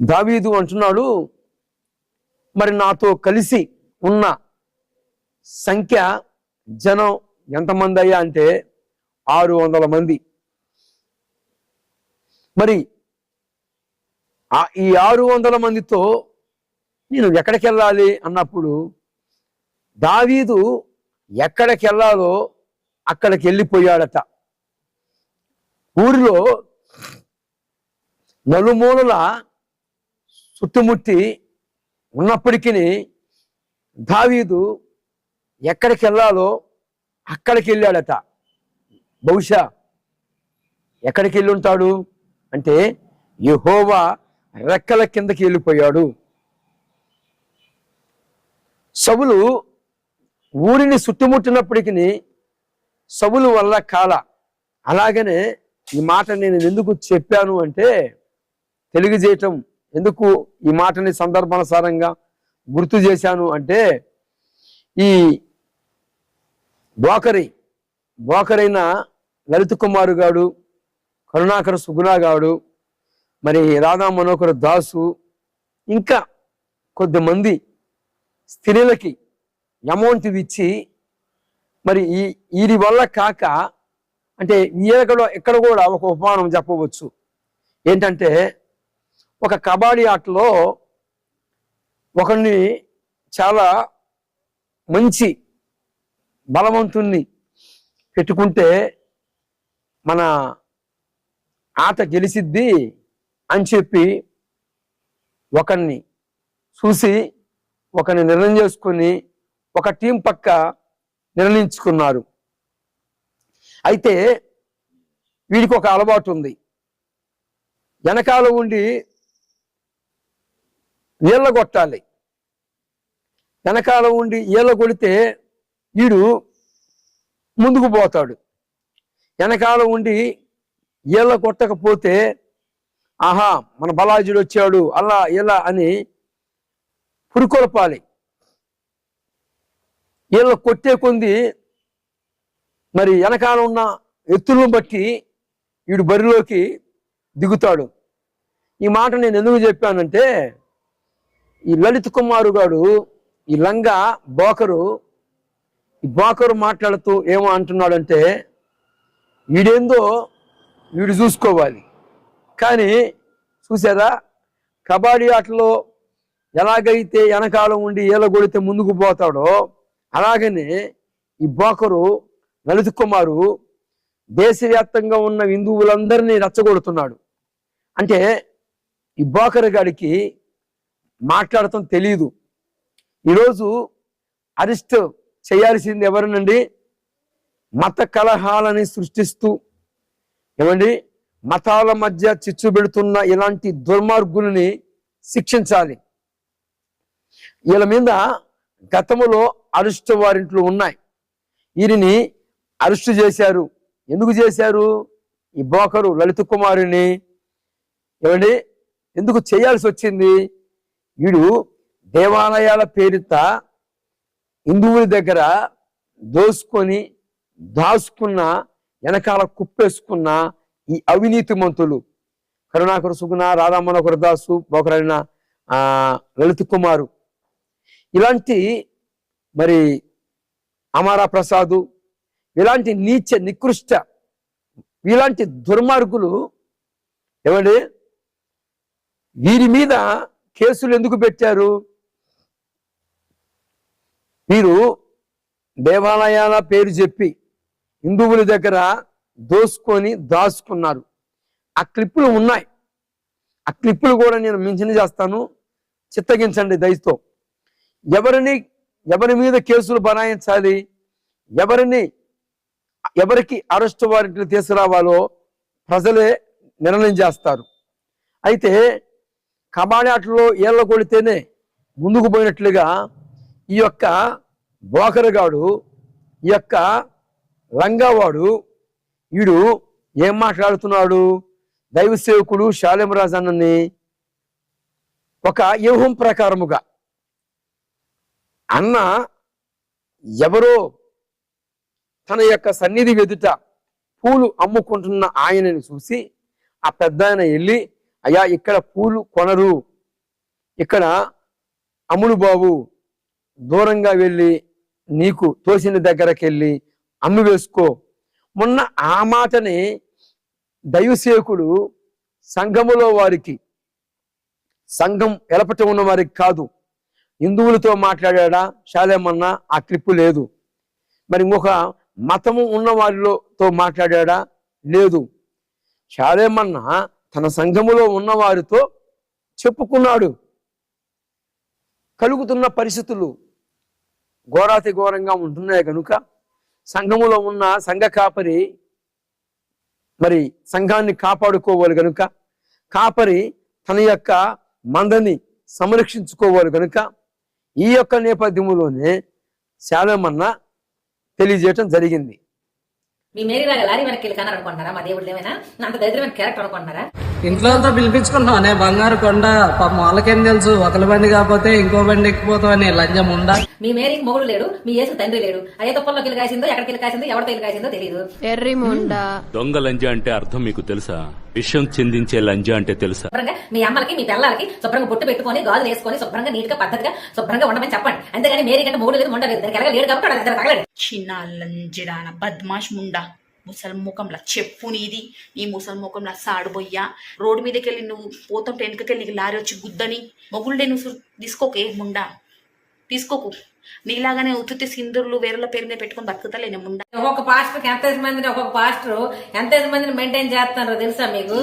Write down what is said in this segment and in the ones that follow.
దావీదు అంటున్నాడు మరి నాతో కలిసి ఉన్న సంఖ్య జనం ఎంతమంది అయ్యా? అంటే ఆరు వందల మంది. మరి ఆ- ఈ ఆరు వందల మందితో నేను ఎక్కడికి వెళ్ళాలి అన్నప్పుడు దావీదు ఎక్కడికి వెళ్ళాలో అక్కడికి వెళ్ళిపోయాడట ఊరిలో నలుమూలల చుట్టుముట్టి ఉన్నప్పటికీ దావీదు ఎక్కడికి వెళ్ళాలో అక్కడికి వెళ్ళాడట. బహుశా ఎక్కడికి వెళ్ళి ఉంటాడు అంటే యహోవా రెక్కల కిందకి వెళ్ళిపోయాడు. సవులు ఊరిని చుట్టుముట్టినప్పటికీ సవులు వల్ల కాల. అలాగనే ఈ మాట నేను ఎందుకు చెప్పాను అంటే తెలియజేయటం ఎందుకు ఈ మాటని సందర్భానుసారంగా గుర్తు చేశాను అంటే ఈ బోకరి బోకరైన లలిత కుమారు గాడు కరుణాకర సుగుణా గాడు మరి రాధా మనోహర దాసు ఇంకా కొద్దిమంది స్త్రీలకి అమౌంట్ ఇచ్చి మరి ఈ వీరి వల్ల కాక అంటే ఎక్కడ ఎక్కడ కూడా ఒక ఉపమానం చెప్పవచ్చు. ఏంటంటే ఒక కబడ్డీ ఆటలో ఒకరిని చాలా మంచి బలవంతుణ్ణి పెట్టుకుంటే మన ఆట గెలిసిద్ది అని చెప్పి ఒకరిని చూసి ఒకరిని నిర్ణయం చేసుకొని ఒక టీం పక్క నిర్ణయించుకున్నారు. అయితే వీడికి ఒక అలవాటు ఉంది. వెనకాల ఉండి ఈళ్ళ కొట్టాలి వెనకాల ఉండి ఈళ్ళ కొడితే వీడు ముందుకు పోతాడు. వెనకాల ఉండి ఈళ్ళ కొట్టకపోతే ఆహా మన బలాజుడు వచ్చాడు అలా ఇలా అని పురుకొలపాలి. వీళ్ళ కొట్టే కొంది మరి వెనకాల ఉన్న ఎత్తులను బట్టి వీడు బరిలోకి దిగుతాడు. ఈ మాట నేను ఎందుకు చెప్పానంటే ఈ లలిత్ కుమారు గారు ఈ లంగా బోకరు ఈ బోకరు మాట్లాడుతూ ఏమో అంటున్నాడంటే వీడేందో వీడు చూసుకోవాలి. కానీ చూసారా కబడ్డీ ఆటలో ఎలాగైతే వెనకాలం ఉండి ఏలగొడితే కొడితే ముందుకు పోతాడో అలాగనే ఈ బోకరు లలిత్ కుమారు దేశవ్యాప్తంగా ఉన్న హిందువులందరినీ రచ్చగొడుతున్నాడు. అంటే ఈ బోకరు గాడికి మాట్లాడటం తెలియదు ఈరోజు అరెస్ట్ చేయాల్సింది ఎవరినండి? మత కలహాలని సృష్టిస్తూ ఏమండి? మతాల మధ్య చిచ్చు పెడుతున్న ఇలాంటి దుర్మార్గుల్ని శిక్షించాలి. వీళ్ళ మీద గతంలో అరెస్ట్ వారింట్లు ఉన్నాయి. వీరిని అరెస్ట్ చేశారు. ఎందుకు చేశారు? ఈ బోకరు లలిత కుమారుని ఏమండి? ఎందుకు చేయాల్సి వచ్చింది? వీడు దేవాలయాల పేరిత హిందువుల దగ్గర దోసుకొని దాచుకున్న వెనకాల కుప్పేసుకున్న ఈ అవినీతి మంతులు. కరుణాకర సుగుణ రాధామనోహర దాసు బోకరైన లలిత్ కుమారు. ఇలాంటి మరి అమారా ప్రసాదు ఇలాంటి నీచ నికృష్ట ఇలాంటి దుర్మార్గులు ఏమండి వీరి మీద కేసులు ఎందుకు పెట్టారు? మీరు దేవాలయాల పేరు చెప్పి హిందువుల దగ్గర దోసుకొని దాచుకున్నారు. ఆ క్లిప్పులు ఉన్నాయి. ఆ క్లిప్పులు కూడా నేను మించిన చేస్తాను. చిత్తగించండి దయతో. ఎవరిని ఎవరి మీద కేసులు బనాయించాలి? ఎవరిని ఎవరికి అరెస్ట్ వారెంట్లు తీసుకురావాలో ప్రజలే నిర్ణయం చేస్తారు. అయితే కబాడాటలో ఆటలో ఏళ్ళ కొడితేనే ముందుకు పోయినట్లుగా ఈ యొక్క బోకరగాడు ఈ యొక్క లంగావాడు వీడు ఏం మాట్లాడుతున్నాడు? దైవ సేవకుడు శాలిమరాజు అన్నని ఒక వ్యూహం ప్రకారముగా అన్న ఎవరో తన యొక్క సన్నిధి ఎదుట పూలు అమ్ముకుంటున్న ఆయనని చూసి ఆ పెద్ద ఆయన వెళ్ళి అయ్యా ఇక్కడ పూలు కొనరు. ఇక్కడ అమ్ముడు బాబు దూరంగా వెళ్ళి నీకు తోసిన దగ్గరకు వెళ్ళి అమ్మి వేసుకో. మొన్న ఆ మాటని దైవసేకుడు సంఘములో వారికి సంఘం ఎలపట ఉన్న వారికి కాదు హిందువులతో మాట్లాడా శాలేమన్నా ఆ క్లిప్పు లేదు. మరి ఇంకొక మతము ఉన్న వారితో మాట్లాడా లేదు. శాలేమన్నా తన సంఘములో ఉన్నవారితో చెప్పుకున్నాడు. కలుగుతున్న పరిస్థితులు ఘోరాతి ఘోరంగా ఉంటున్నాయి కనుక సంఘములో ఉన్న సంఘ కాపరి మరి సంఘాన్ని కాపాడుకోవాలి కనుక కాపరి తన యొక్క మందని సంరక్షించుకోవాలి కనుక ఈ యొక్క నేపథ్యంలోనే శాలమన్న తెలియజేయటం జరిగింది. మీ మేరీలాగా లారీ వెనక్కి వెళ్ళి కన్నారు అనుకుంటున్నారా మా దేవుడు ఏమైనా? అంత దరిద్రమైన క్యారెక్టర్ అనుకుంటున్నారా? ఇంట్లో అంతా పిలిపించుకుంటున్నానే బంగారు కొండ పాపం వాళ్ళకేం తెలుసు? ఒకరి బండి కాకపోతే ఇంకో బండి ఎక్కిపోతామని లంజం ఉందా? మీ మేరీకి మొగుడు లేడు మీ యేసు తండ్రి లేడు. అయ్యే తప్పల్లోకి వెళ్ళి కాసిందో ఎక్కడికి వెళ్ళి కాసిందో ఎవరితో వెళ్ళి కాసిందో తెలియదు ఎర్రి ముండా. దొంగ లంజ అంటే అర్థం మీకు తెలుసా? విషం చిందించే లంజ అంటే తెలుసా? శుభ్రంగా మీ అమ్మలకి మీ పిల్లలకి శుభ్రంగా బొట్టు పెట్టుకొని గాజులు వేసుకొని శుభ్రంగా నీట్గా పద్ధతిగా శుభ్రంగా ఉండమని చెప్పండి. అంతేగాని మేరీ కంటే మూడు లేదు ఉండలేదు దానికి ఎలాగ లేడు కాబట్టి వాడు దగ్గర తగలడు. చిన్న లంజిడాన బద్మాష్ ముండా? ముసలి ముఖంలా చెప్పు నీది. నీ ముసలి ముఖంలా సాడుబోయ్యా రోడ్డు మీదకి వెళ్ళి నువ్వు పోతుంటే వెనుకకెళ్ళి నీకు లారీ వచ్చి గుద్దని. మొగుళ్ళే నువ్వు తీసుకోకే ముండా. తీసుకోకు. నీలాగానే ఉత్తుతి సింధుర్లు వేరేల పేరు మీద పెట్టుకొని బతుకుతలేనే ముండా ఒక్కొక్క పాస్టర్ ఎంత మందిని ఒక్కొక్క పాస్టర్ ఎంత మందిని మెయింటైన్ చేస్తున్నారో తెలుసా మీకు?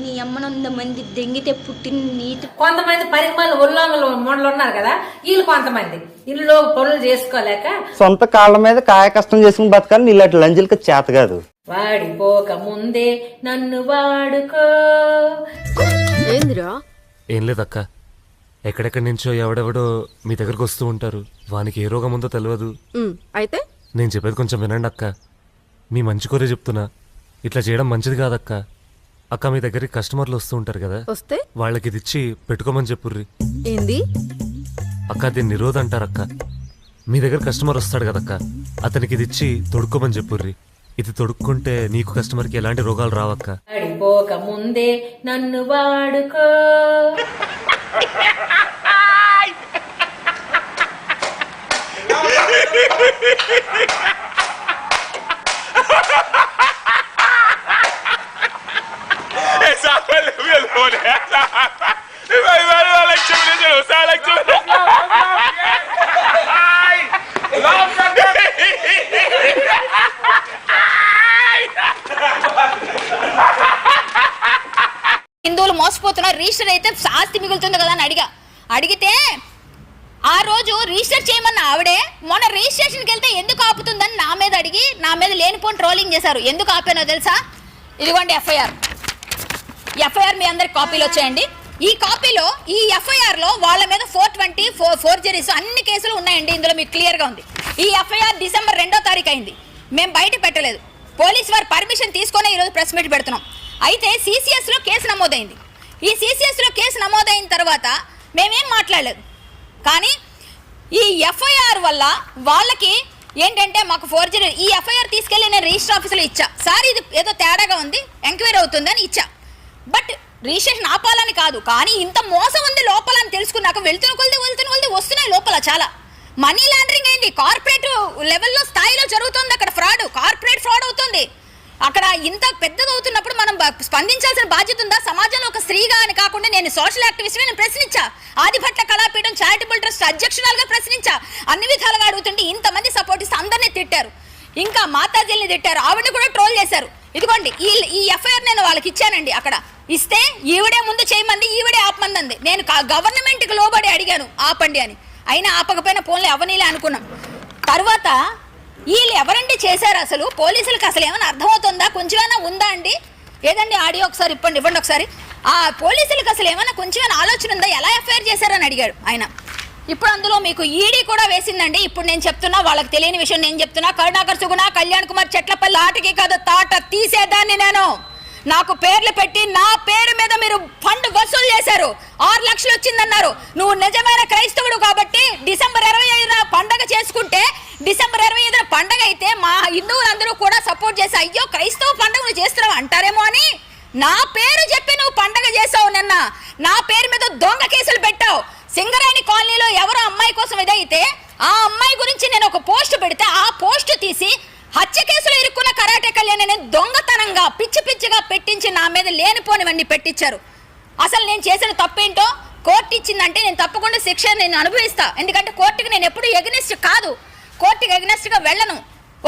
నీ అమ్మనంద మంది దెంగితే పుట్టిన నీతి. కొంతమంది పరిమాణాలు ఉల్లంఘలు మొండలు ఉన్నారు కదా వీళ్ళు కొంతమంది. ఇల్లు పనులు చేసుకోలేక సొంత కాళ్ళ మీద కాయ కష్టం చేసుకుని బతకాలి ఇలాంటి లంజులకి చేత కాదు. వాడిపోక ముందే నన్ను వాడుకో. ఏందిరా? ఏం లేదక్క. ఎక్కడెక్కడి నుంచో ఎవడెవడో మీ దగ్గరకు వస్తూ ఉంటారు. వానికి ఏ రోగం ఉందో తెలియదు ఉమ్, అయితే? నేను చెప్పేది కొంచెం వినండి అక్క. మీ మంచి కోరే చెప్తున్నా. ఇట్లా చేయడం మంచిది కాదక్క. అక్క మీ దగ్గరికి కస్టమర్లు వస్తూ ఉంటారు కదా. వస్తే? వాళ్ళకి ఇది ఇచ్చి పెట్టుకోమని చెప్పుర్రి. ఏంది? అక్క దీన్ని నిరోధ అంటారు అక్క. మీ దగ్గర కస్టమర్ వస్తాడు కదక్క. అతనికి ఇది ఇచ్చి తొడుక్కోమని చెప్పుర్రి. ఇది తొడుక్కుంటే నీకు కస్టమర్కి ఎలాంటి రోగాలు రావక్క? ముందే నన్ను వాడుకో. హిందువులు మోసపోతున్నారు. రిజిస్టర్ అయితే ఆస్తి మిగులుతుంది కదా అని అడిగా. అడిగితే ఆ రోజు రిజిస్టర్ చేయమన్న ఆవిడే? మొన్న రిజిస్ట్రేషన్కి వెళ్తే ఎందుకు ఆపుతుందని నా మీద అడిగి నా మీద లేనిపోని ట్రోలింగ్ చేశారు. ఎందుకు ఆపానో తెలుసా? ఇదిగోండి ఎఫ్ఐఆర్ ఎఫ్ఐఆర్ మీ అందరికి కాపీలు వచ్చాయండి. ఈ కాపీలో ఈ ఎఫ్ఐఆర్లో వాళ్ళ మీద ఫోర్ ట్వంటీ ఫోర్ ఫోర్జరీస్ అన్ని కేసులు ఉన్నాయండి. ఇందులో మీకు క్లియర్గా ఉంది. ఈ ఎఫ్ఐఆర్ డిసెంబర్ రెండో తారీఖు అయింది. మేము బయట పెట్టలేదు. పోలీస్ వారు పర్మిషన్ తీసుకొని ఈరోజు ప్రెస్ మీట్ పెడుతున్నాం. అయితే సీసీఎస్లో కేసు నమోదైంది. ఈ సీసీఎస్లో కేసు నమోదైన తర్వాత మేమేం మాట్లాడలేదు. కానీ ఈ ఎఫ్ఐఆర్ వల్ల వాళ్ళకి ఏంటంటే మాకు ఫోర్జరీ ఈ ఎఫ్ఐఆర్ తీసుకెళ్ళి నేను రిజిస్టర్ ఆఫీసులో ఇచ్చా. సార్ ఇది ఏదో తేడాగా ఉంది. ఎంక్వైరీ అవుతుందని ఇచ్చా. బట్ రిజిస్ట్రేషన్ ఆపాలని కాదు. కానీ ఇంత మోసం ఉంది లోపల అని తెలుసుకున్నాక వెళ్తున్న కొలిది వెళ్తున్న కొలిది వస్తున్నాయి లోపల చాలా. మనీ లాండరింగ్ అయింది కార్పొరేట్ లెవెల్లో స్థాయిలో జరుగుతుంది అక్కడ ఫ్రాడ్ కార్పొరేట్ ఫ్రాడ్ అవుతుంది. అక్కడ ఇంత పెద్దదవుతున్నప్పుడు మనం స్పందించాల్సిన బాధ్యత ఉందా? సమాజంలో ఒక స్త్రీగా అని కాకుండా నేను సోషల్ యాక్టివిస్ట్ నేను ప్రశ్నించా. ఆదిభట్ల కళాపీఠం చారిటబుల్ ట్రస్ట్ అధ్యక్షురాలుగా ప్రశ్నించా. అన్ని విధాలుగా అడుగుతుంటే ఇంతమంది సపోర్ట్ ఇస్తే అందరినీ తిట్టారు. ఇంకా మాతాజీల్ని తిట్టారు. ఆవిడని కూడా ట్రోల్ చేశారు. ఇదిగోండి ఈ ఈ ఎఫ్ఐఆర్ నేను వాళ్ళకి ఇచ్చానండి అక్కడ. ఇస్తే ఈవిడే ముందు చేయమంది ఈవిడే ఆపమంది నేను గవర్నమెంట్కి లోబడి అడిగాను ఆపండి అని. అయినా ఆపకపోయినా పోన్లే అవనీలే అనుకున్నాం. తర్వాత వీళ్ళు ఎవరండి చేశారు అసలు? పోలీసులకు అసలు ఏమైనా అర్థమవుతుందా? కొంచెమైనా ఉందా అండి? ఏదండి ఆడియో ఒకసారి ఇప్పండి ఇవ్వండి ఒకసారి. ఆ పోలీసులకు అసలు ఏమైనా కొంచెమైనా ఆలోచన ఉందా? ఎలా ఎఫ్ఐఆర్ చేశారని అడిగాడు ఆయన. ఇప్పుడు అందులో మీకు ఈడీ కూడా వేసిందండి. ఇప్పుడు నేను చెప్తున్నా వాళ్ళకి తెలియని విషయం నేను చెప్తున్నా. కరుణాకర్ సుగుణ కళ్యాణ్ కుమార్ చెట్లపల్లి ఆటకి కాదు తాట తీసేదాన్ని నేను. నాకు పేర్లు పెట్టి నా పేరు మీద మీరు ఫండ్ వసూలు చేశారు. ఆరు లక్షలు వచ్చిందన్నారు. నువ్వు నిజమైన క్రైస్తవుడు కాబట్టి డిసెంబర్ ఇరవై ఐదున పండగ చేసుకుంటే డిసెంబర్ ఇరవై ఐదున పండగ అయితే మా హిందువులందరూ కూడా సపోర్ట్ చేసి అయ్యో క్రైస్తవ పండుగ నువ్వు చేస్తున్నావు అంటారేమో అని నా పేరు చెప్పి నువ్వు పండగ చేసావు నిన్న. నా పేరు మీద దొంగ కేసులు పెట్టావు. సింగరేణి కాలనీలో ఎవరో అమ్మాయి కోసం ఇదైతే ఆ అమ్మాయి గురించి నేను ఒక పోస్ట్ పెడితే ఆ పోస్ట్ తీసి హత్య కేసులో ఇరుక్కున్న కరాటే కళ్యాణ్ దొంగతనంగా పిచ్చి పిచ్చిగా పెట్టించి నా మీద లేనిపోనివన్నీ పెట్టించారు. అసలు నేను చేసిన తప్పేంటో కోర్టు ఇచ్చిందంటే నేను తప్పకుండా శిక్ష నేను అనుభవిస్తా. ఎందుకంటే కోర్టుకి నేను ఎప్పుడు ఎగ్నెస్ట్ కాదు. కోర్టుకి ఎగ్నెస్ట్గా వెళ్ళను.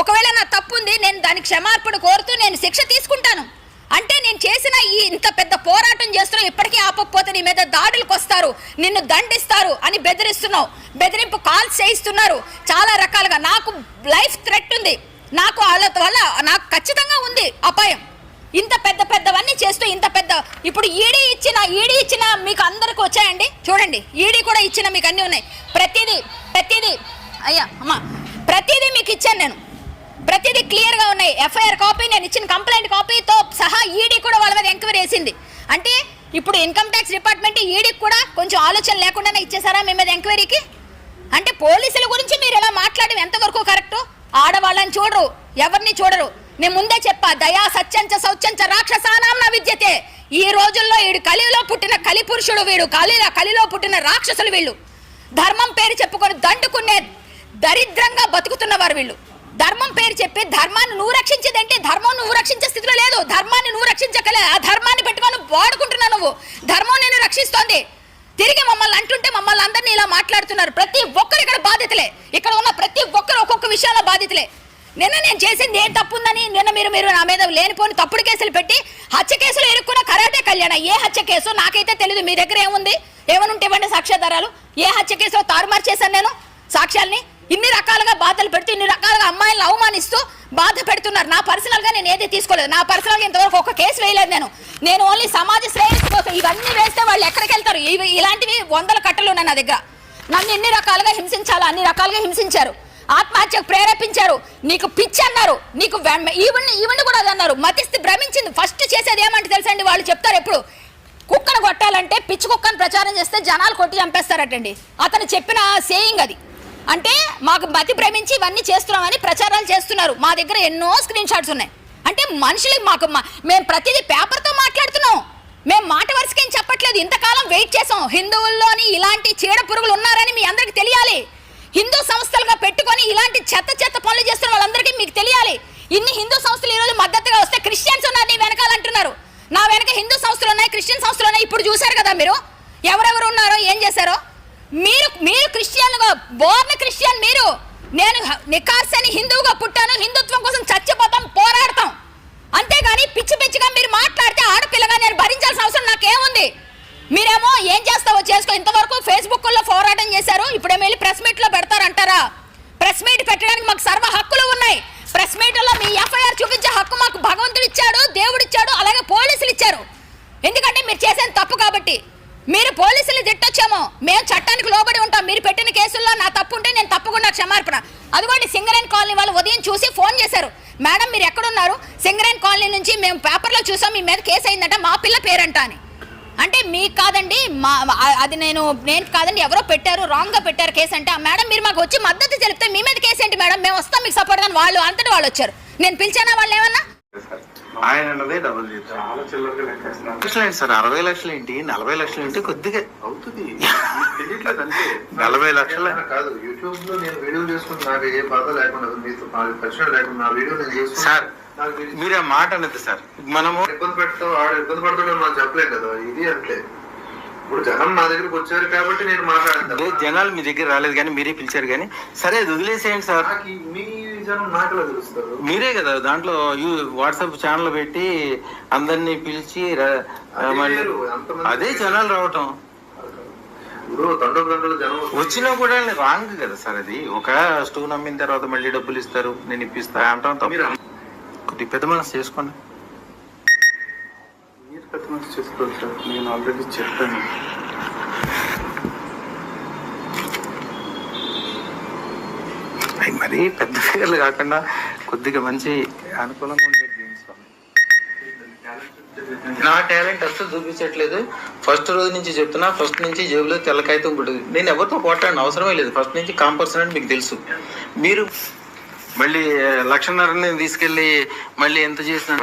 ఒకవేళ నా తప్పు ఉంది నేను దానికి క్షమార్పణ కోరుతూ నేను శిక్ష తీసుకుంటాను. అంటే నేను చేసిన ఈ ఇంత పెద్ద పోరాటం చేస్తున్నావు ఇప్పటికీ ఆపకపోతే నీ మీద దాడులకు వస్తారు నిన్ను దండిస్తారు అని బెదిరిస్తున్నావు. బెదిరింపు కాల్స్ చేయిస్తున్నారు. చాలా రకాలుగా నాకు లైఫ్ థ్రెట్ ఉంది. నాకు వాళ్ళ వల్ల నాకు ఖచ్చితంగా ఉంది అపాయం. ఇంత పెద్ద పెద్దవన్నీ చేస్తూ ఇంత పెద్ద ఇప్పుడు ఈడీ ఇచ్చిన ఈడీ ఇచ్చిన మీకు అందరికి వచ్చాయండి? చూడండి ఈడీ కూడా ఇచ్చిన మీకు అన్నీ ఉన్నాయి. ప్రతిదీ ప్రతిదీ అయ్యా అమ్మా ప్రతిదీ మీకు ఇచ్చాను నేను. ప్రతిదీ క్లియర్గా ఉన్నాయి. ఎఫ్ఐఆర్ కాపీ నేను ఇచ్చిన కంప్లైంట్ కాపీతో సహా ఈడీ కూడా వాళ్ళ మీద ఎంక్వైరీ వేసింది అంటే ఇప్పుడు ఇన్కమ్ ట్యాక్స్ డిపార్ట్మెంట్ ఈడీకి కూడా కొంచెం ఆలోచన లేకుండానే ఇచ్చేసారా మీ మీద ఎంక్వైరీకి? అంటే పోలీసుల గురించి మీరు ఎలా మాట్లాడడం ఎంతవరకు కరెక్టు? ఆడవాళ్ళని చూడరు ఎవరిని చూడరు. నేను ముందే చెప్పా దయా సత్యంచ సౌత్యంచ రాక్షసానాం నా విద్యతే. ఈ రోజుల్లో వీడు కలిలో పుట్టిన కలి పురుషుడు వీడు కలి కలిలో పుట్టిన రాక్షసులు వీళ్ళు. ధర్మం పేరు చెప్పుకొని దండుకునే దరిద్రంగా బతుకుతున్నవారు వీళ్ళు. ధర్మం పేరు చెప్పి ధర్మాన్ని నువ్వు రక్షించేదంటే? ధర్మం నువ్వు రక్షించే స్థితిలో లేదు. ధర్మాన్ని నువ్వు రక్షించగలే ఆ ధర్మాన్ని పెట్టుకొని వాడుకుంటున్నావు నువ్వు. ధర్మం నేను రక్షిస్తోంది. తిరిగి మమ్మల్ని అంటుంటే మమ్మల్ని అందరినీ ఇలా మాట్లాడుతున్నారు. ప్రతి ఒక్కరు ఇక్కడ బాధితులే. ఇక్కడ ఉన్న ప్రతి ఒక్కరు ఒక్కొక్క విషయంలో బాధితులే. నిన్న నేను చేసింది ఏం తప్పుందని నిన్న మీరు మీరు నా మీద లేనిపోని తప్పుడు కేసులు పెట్టి హత్య కేసులు ఇరుక్కున్న కరాటే కళ్యాణ. ఏ హత్య కేసు? నాకైతే తెలియదు మీ దగ్గర ఏముంది? ఏమనుంటే ఇవ్వండి సాక్ష్యాధారాలు. ఏ హత్య కేసులో తారుమారు చేశాను నేను సాక్ష్యాల్ని? ఇన్ని రకాలుగా బాధలు పెడుతూ ఇన్ని రకాలుగా అమ్మాయిలను అవమానిస్తూ బాధ పెడుతున్నారు. నా పర్సనల్గా నేను ఏది తీసుకోలేదు. నా పర్సనల్గా ఇంతవరకు ఒక కేసు వేయలేదు నేను. నేను ఓన్లీ సమాజ శ్రేయస్సు కోసం ఇవన్నీ వేస్తే వాళ్ళు ఎక్కడికి వెళ్తారు? ఇవి ఇలాంటివి వందల కట్టలు ఉన్నాయి నా దగ్గర. నన్ను ఎన్ని రకాలుగా హింసించాలో? అన్ని రకాలుగా హింసించారు. ఆత్మహత్యకు ప్రేరేపించారు. నీకు పిచ్చి అన్నారు. నీకు ఈవెన్ ఈవెన్ కూడా అది అన్నారు. మతిస్తే భ్రమించింది. ఫస్ట్ చేసేది ఏమంటే తెలుసండి? వాళ్ళు చెప్తారు ఎప్పుడు కుక్కను కొట్టాలంటే పిచ్చి కుక్కను ప్రచారం చేస్తే జనాలు కొట్టి చంపేస్తారటండి. అతను చెప్పిన సేయింగ్ అది. అంటే మాకు మతి భ్రమించి ఇవన్నీ చేస్తున్నామని ప్రచారాలు చేస్తున్నారు. మా దగ్గర ఎన్నో స్క్రీన్ షాట్స్ ఉన్నాయి. అంటే మనుషులు మాకు మా- మేము ప్రతిదీ పేపర్తో మాట్లాడుతున్నాం. మేము మాట వరుసకేం చెప్పట్లేదు. ఇంతకాలం వెయిట్ చేసాం. హిందువుల్లోని ఇలాంటి చీడ పురుగులు ఉన్నారని మీ అందరికి తెలియాలి. హిందూ సంస్థలుగా పెట్టుకొని ఇలాంటి చెత్త చెత్త పనులు చేస్తున్న వాళ్ళందరికీ మీకు తెలియాలి. ఇన్ని హిందూ సంస్థలు ఈరోజు మద్దతుగా వస్తే క్రిస్టియన్స్ ఉన్నారు నీ వెనకాల అంటున్నారు. నా వెనక హిందూ సంస్థలు ఉన్నాయి క్రిస్టియన్ సంస్థలు ఉన్నాయి. ఇప్పుడు చూశారు కదా మీరు? ఎవరెవరు ఉన్నారో ఏం చేశారో? మీరు మీరు క్రిస్టియన్గా బోర్న్ క్రిస్టియన్ మీరు. నేను నికార్స్ అని హిందువుగా పుట్టాను హిందుత్వం కోసం చచ్చిపోతాం పోరాడతాం. అంతేగాని పిచ్చి పిచ్చిగా మీరు మాట్లాడితే ఆడపిల్లగా నేను భరించాల్సిన అవసరం నాకేముంది? మీరేమో ఏం చేస్తావో చేసుకో. ఇంతవరకు ఫేస్బుక్లో పోరాటం చేశారు ఇప్పుడే వెళ్ళి ప్రెస్ మీట్లో పెడతారంటారా ప్రెస్ మీట్ పెట్టడానికి మాకు సర్వ హక్కులు ఉన్నాయి. ప్రెస్ మీట్లో మీ ఎఫ్ఐఆర్ చూపించే హక్కు మాకు భగవంతుడు ఇచ్చాడు దేవుడు ఇచ్చాడు అలాగే పోలీసులు ఇచ్చారు ఎందుకంటే మీరు చేసేది తప్పు కాబట్టి. మీరు పోలీసులు తిట్టొచ్చేమో. మేము చట్టానికి లోబడి ఉంటాం. మీరు పెట్టిన కేసుల్లో నా తప్పు ఉంటే నేను తప్పకుండా క్షమార్పణ. అదిగోండి సింగరేన్ కాలనీ వాళ్ళు ఉదయం చూసి ఫోన్ చేశారు. మేడం మీరు ఎక్కడున్నారు? సింగరేన్ కాలనీ నుంచి మేము పేపర్లో చూసాం మీ మీద కేసు అయిందంట మా పిల్ల పేరంట అని. అంటే మీకు కాదండి మా అది నేను నేను కాదండి ఎవరో పెట్టారు రాంగ్గా పెట్టారు కేసు అంటే "ఆ, మేడం మీరు మాకు వచ్చి మద్దతు తెలిపితే మీ మీద కేసు ఏంటి మేడం? మేము వస్తాం మీకు సపోర్ట్ అని వాళ్ళు అంతటి వాళ్ళు వచ్చారు. నేను పిలిచానా వాళ్ళు ఏమన్నా ఆయన అన్నదే డబుల్ లక్షలు సార్ అరవై లక్షలు ఏంటి? నలభై లక్షలు ఏంటి? కొద్దిగా. అవుతుంది. నలభై లక్షల? కాదు యూట్యూబ్లో నేను వీడియో చేసుకుంటే నాకు ఏ బాధ లేకుండా మీతో పరిచయం లేకుండా నా వీడియో నేను చేసుకుంటా సార్ మీరు ఆ మాట అనద్దు సార్. మనము ఇబ్బంది పెడతావు ఆడ ఇబ్బంది పడతాడు నాకు చెప్పలేదు కదా ఇది అంతే. ఇప్పుడు జనం నా దగ్గరికి వచ్చారు కాబట్టి నేను తప్ప జనాలు మీ దగ్గర రాలేదు కానీ మీరే పిలిచారు కానీ సరే అది వదిలేసేయండి సార్. మీ జనం నాకెలా తెలుస్తారు. మీరే కదా దాంట్లో వాట్సాప్ ఛానల్ పెట్టి అందరినీ పిలిచి అదే జనాలు రావటం. వచ్చినా కూడా రాంగ్ కదా సార్ అది. ఒక స్టోన్ అమ్మిన తర్వాత మళ్ళీ డబ్బులు ఇస్తారు నేను ఇప్పిస్తా అంటాం కొద్ది పెద్ద మనసు చేసుకోండి. మీరు పెద్ద సార్. నేను ఆల్రెడీ చెప్పాను అవి మరీ పెద్ద ఫిగర్లు కాకుండా కొద్దిగా మంచి అనుకూలంగా ఉండే గేమ్స్ నా టాలెంట్ అస్సలు చూపించట్లేదు. ఫస్ట్ రోజు నుంచి చెప్తున్నా ఫస్ట్ నుంచి జేబులో తెల్ల కాగితం ఉంటుంది. నేను ఎవరితో పోట్లాడిన అవసరమే లేదు. ఫస్ట్ నుంచి కామ్ పర్సన్ అని మీకు తెలుసు. మీరు మళ్ళీ లక్షన్నరని తీసుకెళ్ళి మళ్ళీ ఎంత చేసినా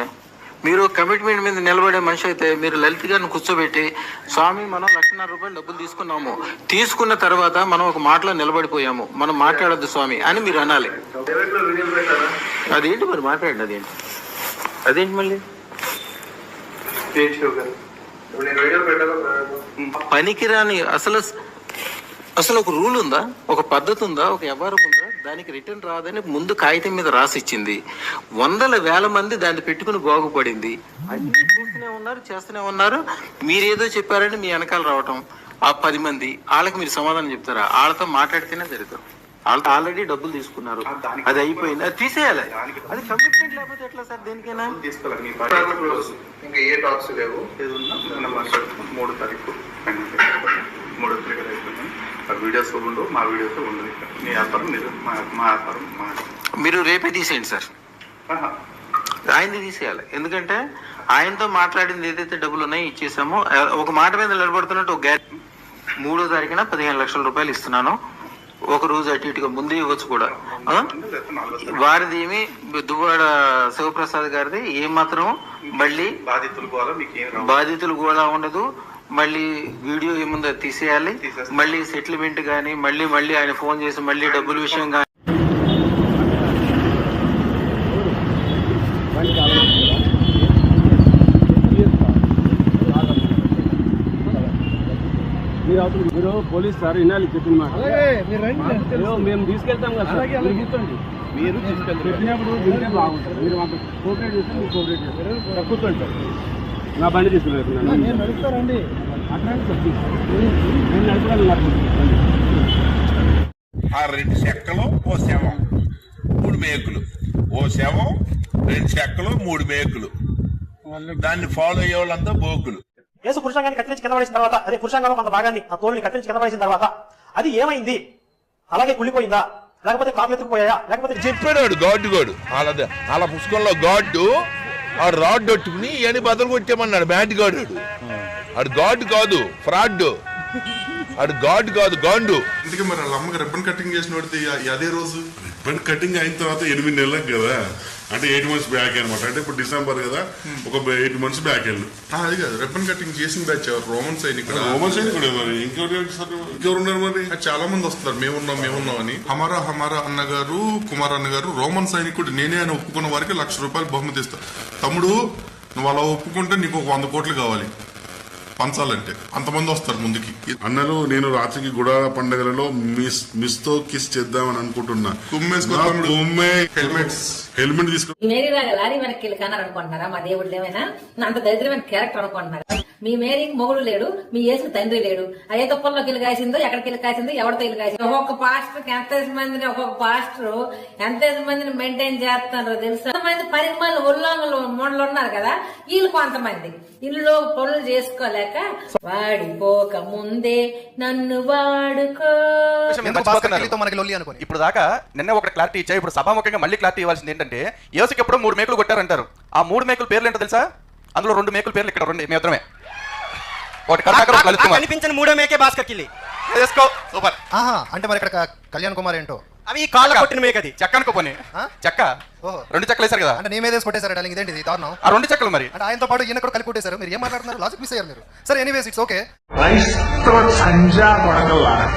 మీరు కమిట్మెంట్ మీద నిలబడే మనిషి అయితే మీరు లలిత్ గారిని కూర్చోబెట్టి స్వామి మనం లక్షన్నర రూపాయలు డబ్బులు తీసుకున్నాము. తీసుకున్న తర్వాత మనం ఒక మాటలో నిలబడిపోయాము. మనం మాట్లాడొద్దు స్వామి అని మీరు అనాలి. అదేంటి మరి మాట్లాడండి అదేంటి? అదేంటి మళ్ళీ? పనికిరాని అసలు అసలు ఒక రూల్ ఉందా? ఒక పద్ధతి ఉందా? ఒక వ్యవహారం ఉందా? దానికి రిటర్న్ రాదని ముందు కాగితం మీద రాసి ఇచ్చింది. వందల వేల మంది దాన్ని పెట్టుకుని బాగుపడింది. అన్ని చూస్తూనే ఉన్నారు చేస్తూనే ఉన్నారు. మీరేదో చెప్పారని మీ వెనకాల రావటం. ఆ పది మంది వాళ్ళకి మీరు సమాధానం చెప్తారా? వాళ్ళతో మాట్లాడితేనే జరుగుతాం వాళ్ళతో ఆల్రెడీ డబ్బులు తీసుకున్నారు. అది అయిపోయింది? అది తీసేయాలి. అది కమిట్మెంట్ లేకపోతే ఎట్లా సార్ దేనికైనా? ఇంకా ఏ టాక్స్ లేవు. మూడు తారీఖు. మూడో తారీఖు. ఆ వీడియోస్ ఉండు మా వీడియోస్ ఉండదు ఇక్కడ. మీ వ్యాపారం మీరు మా మా వ్యాపారం మా మీరు రేపే తీసేయండి సార్. ఆహా. ఆయనది తీసేయాలి. ఎందుకంటే ఆయనతో మాట్లాడింది ఏదైతే డబ్బులు ఉన్నాయో ఇచ్చేసామో ఒక మాట మీద నిలబడుతున్నట్టు ఒక గ్యారెంటీ. మూడో తారీఖున పదిహేను లక్షల రూపాయలు ఇస్తున్నాను. ఒక రోజు అటు ఇటుగా ముందే ఇవ్వచ్చు కూడా. వారిది ఏమి దువ్వాడ శివప్రసాద్ గారిది ఏ మాత్రం మళ్ళీ బాధితులు బాధితులు కూడా ఉండదు. మళ్ళీ వీడియో ఏముందో తీసేయాలి. మళ్ళీ సెటిల్మెంట్ కానీ మళ్ళీ మళ్ళీ ఆయన ఫోన్ చేసి మళ్ళీ డబ్బుల విషయం కానీ మీరు పోలీస్ సార్ వినాలి చెప్పిన మాట. మేము తీసుకెళ్తాం కదా మీరు కూర్చోండి మీరు తీసుకెళ్తారు. చెప్పినప్పుడు మీరు మాకు కోఆపరేట్ చేస్తే మీరు కోఆపరేట్ చేస్తారు. సార్ నా బండి నేను నడుస్తారండి నేను. ఆ రెండు చెక్కలు ఓ శవం. మూడు మేకులు. ఓ శవం రెండు చెక్కలు మూడు మేకులు. దాన్ని ఫాలో అయ్యే వాళ్ళంతా బోకులు. యేసు పురుషాంగాన్ని కత్తిరించి కింద పడేసిన తర్వాత అదే పురుషాంగంలో కొంత భాగాన్ని ఆ తోలుని కత్తిరించి కింద పడేసిన తర్వాత అది ఏమైంది? అలాగే కుళ్ళిపోయిందా? లేకపోతే కాపులు ఎత్తుకుపోయాయా? లేకపోతే చెప్పాడు గాడ్డు గాడు. వాళ్ళ వాళ్ళ పుస్తకంలో గాడ్డు ఆ రాడ్ కొట్టుకుని ఇవన్నీ బదులు కొట్టేమన్నాడు బ్యాట్ గాడు ఆడు గాడ్ కాదు ఫ్రాడ్. ఆడు గాడ్ కాదు గాండు. ఇందుకే మరి వాళ్ళ అమ్మకి రిబ్బన్ కటింగ్ చేసిన వాడితే అదే రోజు? రిబ్బన్ కటింగ్ అయిన తర్వాత ఎనిమిది నెలలకు కదా. అంటే ఎయిట్ మంత్స్ బ్యాక్ అనమాట అంటే ఇప్పుడు డిసెంబర్ కదా ఒక ఎయిట్ మంత్స్ బ్యాక్ వెళ్ళు అది కాదు. రిబ్బన్ కటింగ్ చేసిన బ్యాచ్ రోమన్ సైనికుడు? రోమన్ సైనికుడు మరి. ఇంకెవరు ఇంకెవరు ఉన్నారు మరి? చాలా మంది వస్తున్నారు. మేమున్నాం మేమున్నాం అని. హమారా హమారా అన్నగారు కుమార్ అన్నగారు రోమన్ సైనికుడు. నేనే అని ఒప్పుకున్న వారికి లక్ష రూపాయలు బహుమతి ఇస్తా. తమ్ముడు నువ్వు అలా ఒప్పుకుంటే నీకు ఒక వంద కోట్లు కావాలి. పంచాలంటే అంతమంది వస్తారు ముందుకి. అన్నలు నేను రాత్రికి గుడా పండుగలలో మిస్ మిస్తో కిస్ చేద్దామని అనుకుంటున్నా. కుమ్మే హెల్మెట్స్. హెల్మెట్ తీసుకో. మీ మేరీ లాగా లారీ వెనక్కి వెళ్ళి అనుకుంటున్నారా మా దేవుడు ఏమైనా అంత దరిద్రమైన క్యారెక్టర్ అనుకుంటున్నారా? మీ మేరీకి మొగుడు లేడు మీ యేసుకు తండ్రి లేడు. అయ్యే తుప్పల్లోకి వెళ్ళి కాసిందో ఎక్కడికి వెళ్ళి కాసిందో ఎవరితో వెళ్ళి కాసిందో. ఒక్కొక్క పాస్టర్ ఎంత మందిని ఒక్కొక్క పాస్టర్ ఎంత మందిని మెయింటైన్ చేస్తున్నారో తెలుసా? కొంతమంది పరిమాణాలు ఉల్లంఘలు మూడలు ఉన్నారు కదా వీళ్ళు కొంతమంది. ఇల్లు పనులు చేసుకోలేక వాడిపోక ముందే నన్ను వాడుకో. మనకి లొల్లి అనుకోని? ఇప్పుడు దాకా నిన్న ఒక క్లారిటీ ఇచ్చా ఇప్పుడు సభాముఖంగా మళ్ళీ క్లారిటీ ఇవ్వాల్సింది ఏంటంటే యోసికి ఎప్పుడో మూడు మేకులు కొట్టారంటారు. ఆ మూడు మేకుల పేర్లు ఏంటో తెలుసా? అందులో రెండు మేకుల పేర్లు ఇక్కడ రెండు మేత్రమే ఒకటి కర్ణాకర్ కనిపించిన మూడో మేకే భాస్కర్ కిల్లి. వేసుకో సూపర్. ఆహా అంటే మరి ఇక్కడ కళ్యాణ్ కుమార్ ఏంటో? అవి కాళ్ళ కొట్టిన మేక అది చెక్క అనుకోపోని చెక్క. ఓహో. రెండు చెక్కలు వేశారు కదా. అంటే నీ మీద కొట్టేశారు డాలింగ్ ఇదేంటి? ఇది దారుణం. ఆ రెండు చెక్కలు మరి. అంటే ఆయనతో పాటు ఈయన కూడా కలిపి కొట్టేశారు. మీరు ఏం మాట్లాడుతున్నారు? లాజిక్ మిస్ అయ్యారు మీరు. సరే ఎనీవేస్ ఇట్స్ ఓకే క్రైస్తవ సంజా కొడకల్లారా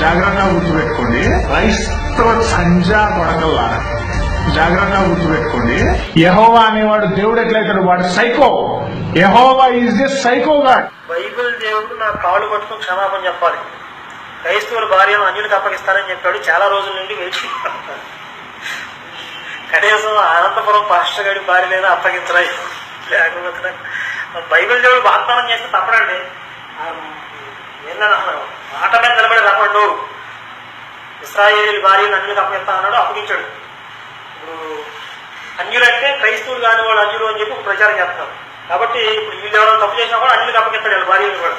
జాగ్రత్తగా గుర్తుపెట్టుకోండి. క్రైస్తవ సంజా కొడకల్లారా జాగ్రత్తగా గుర్తుపెట్టుకోండి. యహోవా అనేవాడు దేవుడు ఎట్లయితాడు వాడు psycho. Jehovah is the psycho God. Bible దేవుడు నా కాళ్ళు పట్టుకుని క్షమాపణ చెప్పాలి. క్రైస్తవుల భార్యను అన్యునికి అప్పగిస్తానని చెప్పాడు. చాలా రోజుల నుండి వేచి కనీసం అనంతపురం పాస్టర్ గారి భార్య లేదా అప్పగించరా లేకపోతే బైబిల్ దేవుడు వాగ్దానం చేస్తే తప్పడండి ఆట మాట మీద నిలబడి రమ్మండు ఇస్రాయేల్ భార్యను అన్యులకు అప్పగిస్తా అన్నాడు అప్పగించాడు. ఇప్పుడు అన్యులంటే క్రైస్తవులు కాని వాళ్ళు అన్యులు అని చెప్పి ప్రచారం చేస్తున్నారు. కాబట్టి ఇప్పుడు వీళ్ళు ఎవరైనా తప్పు చేసినా కూడా అన్యులకు అప్పగిస్తాడు వాళ్ళ భార్యను కూడా.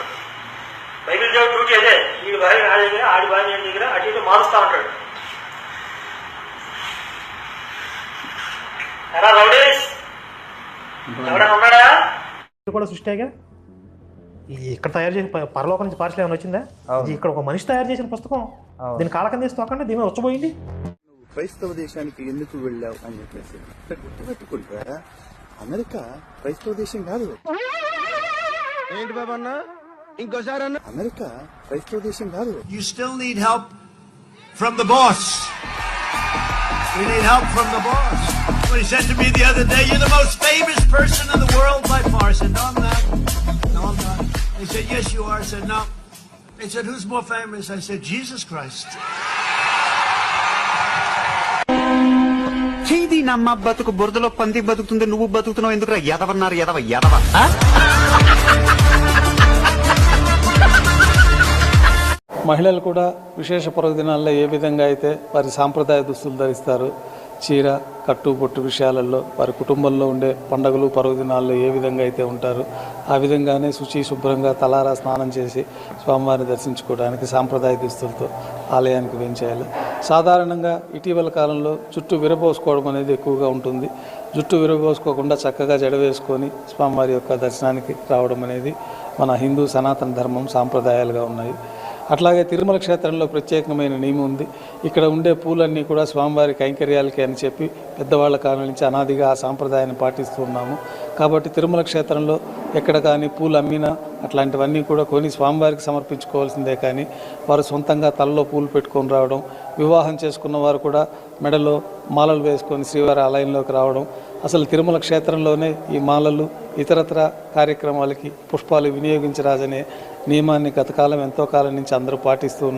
బైబిల్ దేవుడు డ్యూటీ అదే వీడి భార్య నా దగ్గర ఆడి భార్య నీ దగ్గర అటు ఇటు మారుస్తా ఉంటాడు. ఎరా రౌడీస్? ఎవడైనా ఉన్నాడా? కూడా సృష్టిగా ఇక్కడ తయారు చేసిన పరలోకం నుంచి పార్సల్ ఏమైనా వచ్చిందా? ఇక్కడ ఒక మనిషి తయారు చేసిన పుస్తకం. దీని కాలకం తీసి తోకండి దీని వచ్చబోయింది క్రైస్తవ దేశానికి ఎందుకు వెళ్ళావు అని చెప్పేసి. గుర్తుపెట్టుకుంటే అమెరికా క్రైస్తవ దేశం కాదు. ఏంటి బాబా అన్న? ఇంకోసారి అన్న అమెరికా క్రైస్తవ దేశం కాదు You still need help from the boss. We need help from the boss. Somebody said to me the other day, You're the most famous person in the world by far. I said, No, I'm not. No, I'm not. They said, Yes, you are. I said, No. They said, Who's more famous? I said, Jesus Christ. చీది నమ్మ బతుకు బురదలో పంది బతుకుతుంది నువ్వు బతుకుతున్నావు ఎందుకురా ఎదవన్నారు ఎదవ ఎదవ మహిళలు కూడా విశేష పర్వదినాల్లో ఏ విధంగా అయితే వారి సాంప్రదాయ దుస్తులు ధరిస్తారు చీర కట్టు బొట్టు విషయాలలో వారి కుటుంబంలో ఉండే పండుగలు పర్వదినాల్లో ఏ విధంగా అయితే ఉంటారు ఆ విధంగానే శుచి శుభ్రంగా తలారా స్నానం చేసి స్వామివారిని దర్శించుకోవడానికి సాంప్రదాయ దుస్తులతో ఆలయానికి వేయించేయాలి సాధారణంగా ఇటీవల కాలంలో జుట్టు విరబోసుకోవడం అనేది ఎక్కువగా ఉంటుంది. జుట్టు విరబోసుకోకుండా చక్కగా జడ వేసుకొని స్వామివారి యొక్క దర్శనానికి రావడం అనేది మన హిందూ సనాతన ధర్మం సాంప్రదాయాలుగా ఉన్నాయి. అట్లాగే తిరుమల క్షేత్రంలో ప్రత్యేకమైన నియమం ఉంది. ఇక్కడ ఉండే పూలన్నీ కూడా స్వామివారి కైంకర్యాలకి అని చెప్పి పెద్దవాళ్ళ కాలం నుంచి అనాదిగా ఆ సాంప్రదాయాన్ని పాటిస్తూ ఉన్నాము. కాబట్టి తిరుమల క్షేత్రంలో ఎక్కడ కానీ పూలు అమ్మినా అట్లాంటివన్నీ కూడా కొని స్వామివారికి సమర్పించుకోవాల్సిందే కానీ వారు సొంతంగా తలలో పూలు పెట్టుకొని రావడం వివాహం చేసుకున్న వారు కూడా మెడలో మాలలు వేసుకొని శ్రీవారి ఆలయంలోకి రావడం. అసలు తిరుమల క్షేత్రంలోనే ఈ మాలలు ఇతరత్ర కార్యక్రమాలకి పుష్పాలు వినియోగించరాజనే నియమాన్ని గతకాలం ఎంతో కాలం నుంచి అందరూ పాటిస్తూ ఉన్నారు.